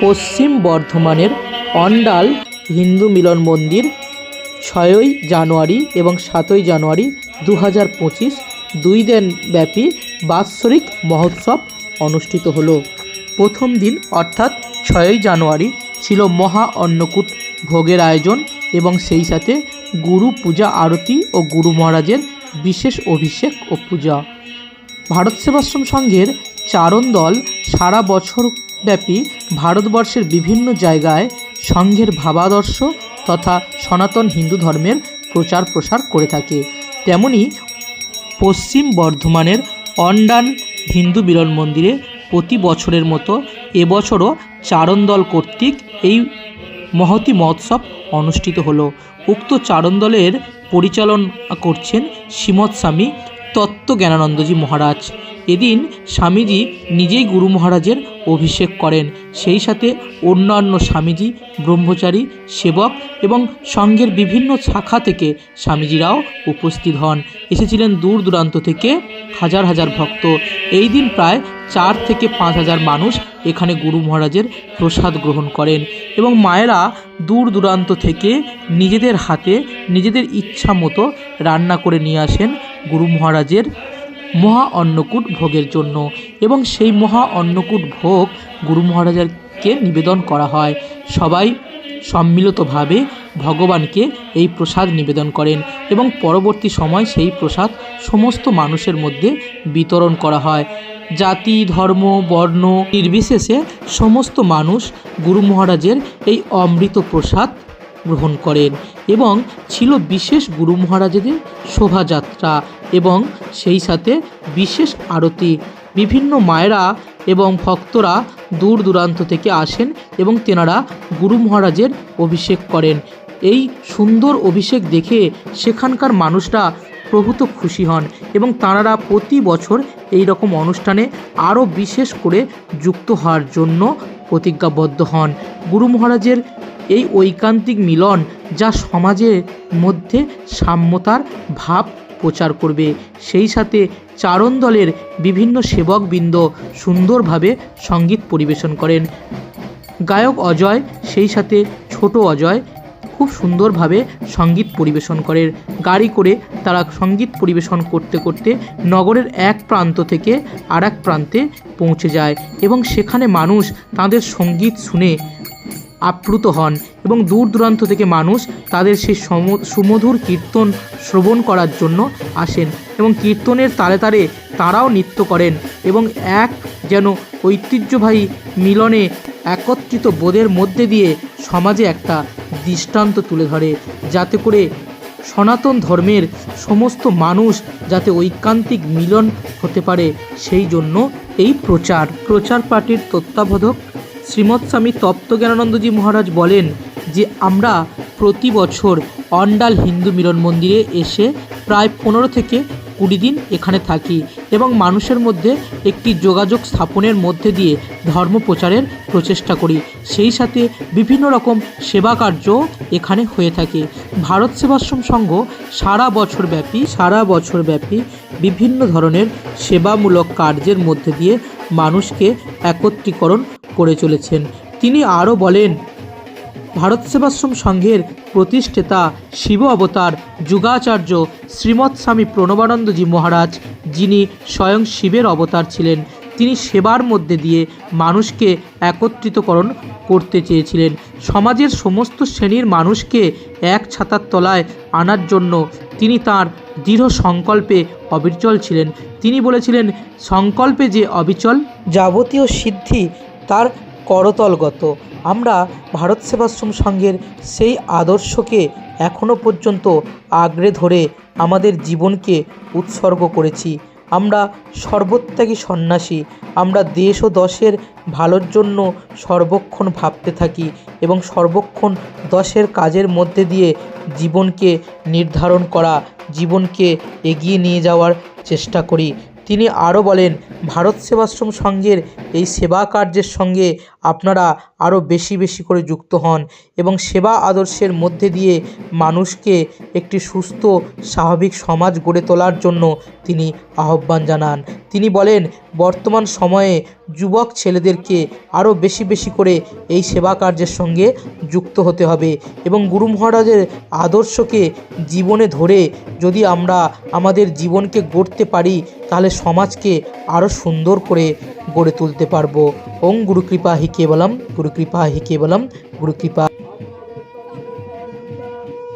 পশ্চিম বর্ধমানের অন্ডাল হিন্দু মিলন মন্দির ছয়ই জানুয়ারি এবং সাতই জানুয়ারি দু হাজার পঁচিশ দুই দিন ব্যাপী বাৎসরিক মহোৎসব অনুষ্ঠিত হলো। প্রথম দিন অর্থাৎ ছয়ই জানুয়ারি ছিল মহা অন্নকূট ভোগের আয়োজন এবং সেই সাথে গুরু পূজা আরতি ও গুরু মহারাজের বিশেষ অভিষেক ও পূজা। ভারত সেবাশ্রম সংঘের চারণ দল সারা বছর ব্যাপী ভারতবর্ষের বিভিন্ন জায়গায় সংঘের ভাবাদর্শ তথা সনাতন হিন্দু ধর্মের প্রচার প্রসার করে থাকে। তেমনি পশ্চিম বর্ধমানের অন্ডান হিন্দু মিলন মন্দিরে প্রতি বছরের মতো এবছরও চারণ দল কর্তৃক এই মহতি মহোৎসব অনুষ্ঠিত হলো। উক্ত চারণ দলের পরিচালনা করছেন শ্রীমৎস্বামী তত্ত্ব জ্ঞানানন্দজি মহারাজ। এদিন স্বামীজি নিজেই গুরু মহারাজের অভিষেক করেন। সেই সাথে অন্যান্য স্বামীজি, ব্রহ্মচারী, সেবক এবং সঙ্ঘের বিভিন্ন শাখা থেকে স্বামীজিরাও উপস্থিত হন। এসেছিলেন দূর দূরান্ত থেকে হাজার হাজার ভক্ত। এই দিন প্রায় চার থেকে পাঁচ হাজার মানুষ এখানে গুরু মহারাজের প্রসাদ গ্রহণ করেন এবং মায়েরা দূর দূরান্ত থেকে নিজেদের হাতে নিজেদের ইচ্ছা মতো রান্না করে নিয়ে আসেন গুরু মহারাজের মহা অন্নকূট ভোগের জন্য এবং সেই মহা অন্নকূট ভোগ গুরু মহারাজকে নিবেদন করা হয়। সবাই সম্মিলিতভাবে ভগবানকে এই প্রসাদ নিবেদন করেন এবং পরবর্তী সময় সেই প্রসাদ সমস্ত মানুষের মধ্যে বিতরণ করা হয়। জাতি, ধর্ম, বর্ণ, নির্বিশেষে সমস্ত মানুষ গুরু মহারাজের এই অমৃত প্রসাদ গ্রহণ করেন এবং ছিল বিশেষ গুরু মহারাজেদের শোভাযাত্রা। এবং সেই সাথে বিশেষ আরতি। বিভিন্ন মায়েরা এবং ভক্তরা দূর দূরান্ত থেকে আসেন এবং তেনারা গুরু মহারাজের অভিষেক করেন। এই সুন্দর অভিষেক দেখে সেখানকার মানুষরা প্রভূত খুশি হন এবং তাঁরা প্রতি বছর এই রকম অনুষ্ঠানে আরও বিশেষ করে যুক্ত হওয়ার জন্য প্রতিজ্ঞাবদ্ধ হন। গুরু মহারাজের এই ঐকান্তিক মিলন যা সমাজের মধ্যে সাম্যতার ভাব প্রচার করবে। সেই সাথে চারণ দলের বিভিন্ন সেবকবৃন্দ সুন্দরভাবে সংগীত পরিবেশন করেন। গায়ক অজয়, সেই সাথে ছোট অজয় খুব সুন্দরভাবে সংগীত পরিবেশন করেন। গাড়ি করে তারা সংগীত পরিবেশন করতে করতে নগরের এক প্রান্ত থেকে আর প্রান্তে পৌঁছে যায় এবং সেখানে মানুষ তাদের সংগীত শুনে আপ্লুত হন এবং দূর দূরান্ত থেকে মানুষ তাদের সেই সম- সুমধুর কীর্তন শ্রবণ করার জন্য আসেন এবং কীর্তনের তালে তালে তারাও নৃত্য করেন এবং এক যেন ঐতিহ্যবাহী মিলনে একত্রিত বোধের মধ্যে দিয়ে সমাজে একটা দৃষ্টান্ত তুলে ধরে, যাতে করে সনাতন ধর্মের সমস্ত মানুষ যাতে ঐকান্তিক মিলন হতে পারে, সেই জন্য এই প্রচার প্রচার পার্টির তত্ত্বাবধায়ক শ্রীমৎ স্বামী তপ্তজ্ঞানানন্দজি মহারাজ বলেন যে আমরা প্রতি বছর অন্ডাল হিন্দু মিলন মন্দিরে এসে প্রায় পনেরো থেকে কুড়ি দিন এখানে থাকি এবং মানুষের মধ্যে একটি যোগাযোগ স্থাপনের মধ্যে দিয়ে ধর্ম প্রচারের প্রচেষ্টা করি। সেই সাথে বিভিন্ন রকম সেবা কার্য এখানে হয়ে থাকে। ভারত সেবাশ্রম সংঘ সারা বছর ব্যাপী, সারা বছর ব্যাপী বিভিন্ন ধরনের সেবামূলক কার্যের মধ্যে দিয়ে মানুষকে একত্রীকরণ করে চলেছেন। তিনি আরও বলেন, ভারত সেবাশ্রম সংঘের প্রতিষ্ঠাতা শিব অবতার যুগাচার্য শ্রীমৎ স্বামী প্রণবানন্দজি মহারাজ, যিনি স্বয়ং শিবের অবতার ছিলেন, তিনি সেবার মধ্যে দিয়ে মানুষকে একত্রিতকরণ করতে চেয়েছিলেন। সমাজের সমস্ত শ্রেণির মানুষকে এক ছাতার তলায় আনার জন্য তিনি তার দৃঢ় সংকল্পে অবিচল ছিলেন। তিনি বলেছিলেন, সংকল্পে যে অবিচল, যাবতীয় সিদ্ধি তার করতলগত। আমরা ভারত সেবাশ্রম সংঘের সেই আদর্শকে এখনও পর্যন্ত আঁকড়ে ধরে আমাদের জীবনকে উৎসর্গ করেছি। আমরা সর্বত্যাগী সন্ন্যাসী। আমরা দেশ ও দশের ভালোর জন্য সর্বক্ষণ ভাবতে থাকি এবং সর্বক্ষণ দশের কাজের মধ্যে দিয়ে জীবনকে নির্ধারণ করা, জীবনকে এগিয়ে নিয়ে যাওয়ার চেষ্টা করি। তিনি আরও বলেন, ভারত সেবাশ্রম সংঘের এই সেবা কার্যের সঙ্গে আপনারা আরও বেশি বেশি করে যুক্ত হন এবং সেবা আদর্শের মধ্যে দিয়ে মানুষকে একটি সুস্থ, স্বাভাবিক সমাজ গড়ে তোলার জন্য তিনি আহ্বান জানান। তিনি বলেন, বর্তমান সময়ে যুবক ছেলেদেরকে আরও বেশি বেশি করে এই সেবা কার্যের সঙ্গে যুক্ত হতে হবে এবং গুরু মহারাজের আদর্শকে জীবনে ধরে যদি আমরা আমাদের জীবনকে গড়তে পারি তাহলে সমাজকে আরও সুন্দর করে গড়ে তুলতে পারব। ওং গুরুকৃপা হি কেবলম গুরু কৃপা হি কেবলম গুরু কৃপা